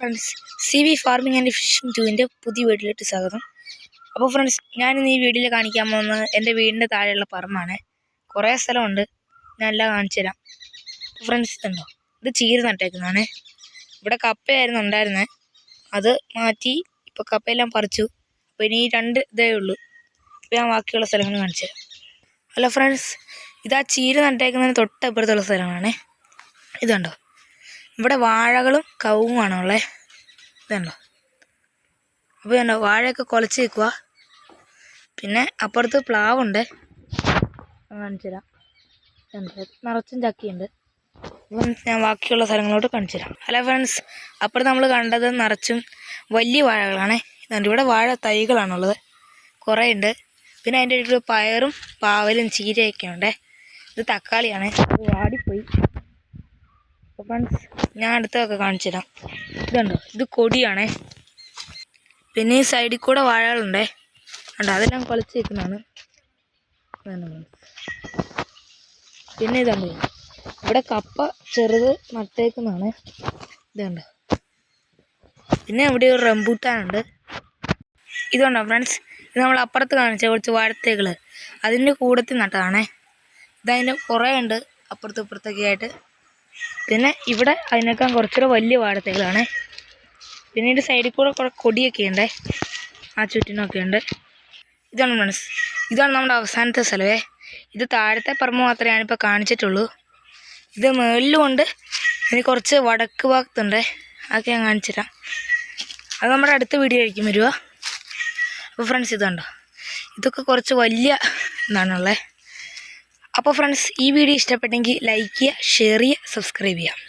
Friends C V farming and fishing ടൂവിന്റെ പുതിയ വീട്ടിലിട്ട് സ്വാഗതം. അപ്പോൾ ഫ്രണ്ട്സ് ഞാനിന്ന് ഈ വീഡിയോയിൽ കാണിക്കാൻ പോകുന്നത് എന്റെ വീടിന്റെ താഴെയുള്ള പറമ്പാണ്. കുറേ സ്ഥലമുണ്ട്. ഞാൻ എല്ലാം കാണിച്ചു തരാം. ഫ്രണ്ട്സ് ഇതുണ്ടോ? ഇത് ചീര നട്ടേക്കുന്നതാണ്. ഇവിടെ കപ്പയായിരുന്നു ഉണ്ടായിരുന്നത് അത് മാറ്റി ഇപ്പോൾ കപ്പയെല്ലാം പറിച്ചു. അപ്പോൾ ഇനി രണ്ട് ഇതേ ഉള്ളൂ. അപ്പോൾ ഞാൻ ബാക്കിയുള്ള സ്ഥലങ്ങൾ കാണിച്ചു തരാം. ഹലോ ഫ്രണ്ട്സ് ഇതാ ചീര നട്ടേക്കുന്നതിന് തൊട്ടപ്പുറത്തുള്ള സ്ഥലമാണ് ഇതുണ്ടോ? ഇവിടെ വാഴകളും കവുങ്ങുമാണ് ഉള്ളത് ഇതുണ്ടോ? അപ്പോൾ ഇതുണ്ടോ? വാഴയൊക്കെ കുലച്ച് നിൽക്കുക പിന്നെ അപ്പുറത്ത് പ്ലാവുണ്ട്. കാണിച്ചുതരാം നിറച്ചും ചക്കിയുണ്ട്. അപ്പം ഞാൻ ബാക്കിയുള്ള സ്ഥലങ്ങളോട്ട് കാണിച്ചു തരാം. ഹലോ ഫ്രണ്ട്സ് അപ്പുറത്ത് നമ്മൾ കണ്ടത് നിറച്ചും വലിയ വാഴകളാണ്. ഇതുണ്ട്. ഇവിടെ വാഴ തൈകളാണുള്ളത്. കുറേ ഉണ്ട് പിന്നെ അതിന്റെ ഇടയിൽ പയറും പാവലും ചീരയൊക്കെ ഉണ്ട്. ഇത് തക്കാളിയാണ്. വാടിപ്പോയി. അപ്പോൾ ഫ്രണ്ട്സ് ഞാൻ അടുത്തൊക്കെ കാണിച്ചു തരാം ഇതുണ്ടോ? ഇത് കൊടിയാണേ. പിന്നെ ഈ സൈഡിൽ കൂടെ വാഴകളുണ്ടേ. ഉണ്ട് അതെല്ലാം കുളച്ച് നിൽക്കുന്നതാണ് പിന്നെ ഇതുണ്ട്? ഇവിടെ കപ്പ ചെറുത് നട്ടേക്കുന്നതാണ്. ഇതുണ്ട്? പിന്നെ ഇവിടെ ഒരു റംബൂട്ടാനുണ്ട് ഇതുണ്ടോ ഫ്രണ്ട്സ് ഇത് നമ്മൾ അപ്പുറത്ത് കാണിച്ച കുറച്ച് വാഴത്തേകൾ അതിന്റെ കൂടത്തിൽ നട്ടതാണേ. ഇതതിന്റെ കുറേ ഉണ്ട്. അപ്പുറത്തും ഇപ്പുറത്തൊക്കെ ആയിട്ട് പിന്നെ ഇവിടെ അതിനേക്കാൾ കുറച്ചുകൂടെ വലിയ വാഴത്തൈകളാണ്. പിന്നെ ഇതിന്റെ സൈഡിൽ കൂടെ കുറെ കൊടിയൊക്കെ ഉണ്ട്. ആ ചുറ്റിനൊക്കെ ഉണ്ട്. ഇതാണ് ഫ്രണ്ട്സ്. ഇതാണ് നമ്മുടെ അവസാനത്തെ സ്ഥലമേ. ഇത് താഴത്തെ പറമ്പ് മാത്രമേ ഞാനിപ്പോൾ കാണിച്ചിട്ടുള്ളൂ. ഇത് മേളിലുമുണ്ട്. ഇനി കുറച്ച് വടക്ക് ഭാഗത്തുണ്ട്. അതൊക്കെ ഞാൻ കാണിച്ചിട്ടാം അത് നമ്മുടെ അടുത്ത വീഡിയോ ആയിരിക്കും വരിക. അപ്പോൾ ഫ്രണ്ട്സ് ഇതുണ്ടോ ഇതൊക്കെ കുറച്ച് വലിയ ഇതാണുള്ളത്. അപ്പോൾ ഫ്രണ്ട്സ് ഈ വീഡിയോ ഇഷ്ടപ്പെട്ടെങ്കിൽ ലൈക്ക് ചെയ്യുക ഷെയർ ചെയ്യുക സബ്സ്ക്രൈബ് ചെയ്യുക.